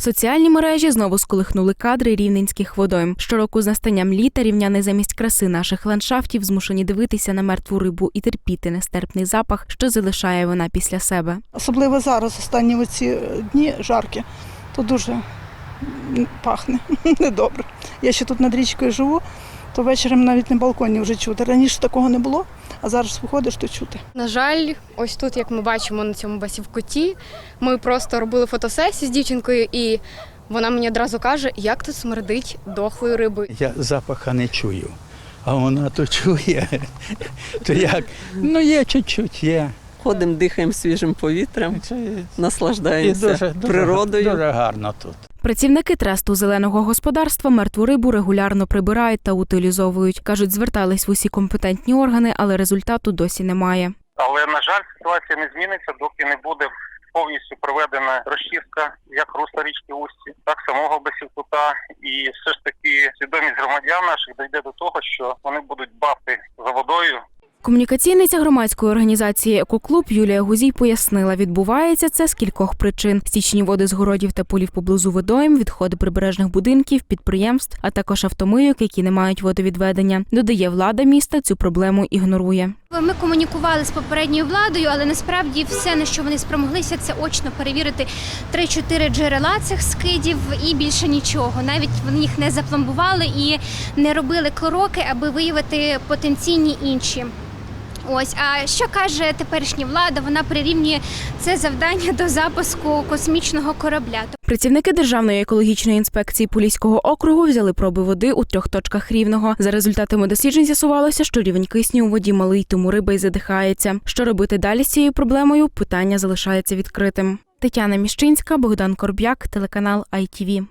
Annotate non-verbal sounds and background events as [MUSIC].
Соціальні мережі знову сколихнули кадри рівненських водойм. Щороку з настанням літа рівняни замість краси наших ландшафтів змушені дивитися на мертву рибу і терпіти нестерпний запах, що залишає вона після себе. Особливо зараз, останні оці дні жаркі, то дуже пахне [LAUGHS] недобре. Я ще тут над річкою живу, то вечором навіть на балконі вже чути. Раніше такого не було, а зараз виходиш, то чути. На жаль, ось тут, як ми бачимо на цьому басівкуті, ми просто робили фотосесію з дівчинкою, і вона мені одразу каже, як тут смердить дохлою рибою. Я запаха не чую. А вона то чує. То як? Ну є чуть-чуть, є. Ходимо, дихаємо свіжим повітрям, наслаждаємося дуже, дуже, природою. дуже гарно тут. Працівники тресту зеленого господарства мертву рибу регулярно прибирають та утилізовують. кажуть, звертались в усі компетентні органи, але результату досі немає. Але на жаль, ситуація не зміниться, доки не буде повністю проведена розчистка як русла річки Усті, так самого Басівкута. І все ж таки свідомість громадян наших дійде до того, що вони будуть дбати за водою, Комунікаційниця громадської організації Екоклуб Юлія Гузій пояснила, відбувається це з кількох причин: стічні води з городів та полів поблизу водойм, відходи прибережних будинків, підприємств, а також автомийок, які не мають водовідведення. Додає влада міста цю проблему ігнорує. Ми комунікували з попередньою владою, але насправді все, на що вони спромоглися, це очно перевірити 3-4 джерела цих скидів і більше нічого. Навіть вони їх не запломбували і не робили кроки, аби виявити потенційні інші. Ось, а що каже теперішня влада? Вона прирівнює це завдання до запуску космічного корабля. Працівники Державної екологічної інспекції Поліського округу взяли проби води у трьох точках рівного. За результатами досліджень з'ясувалося, що рівень кисню у воді малий, тому риба й задихається. Що робити далі з цією проблемою? Питання залишається відкритим. Тетяна Міщинська, Богдан Корб'як, телеканал ITV.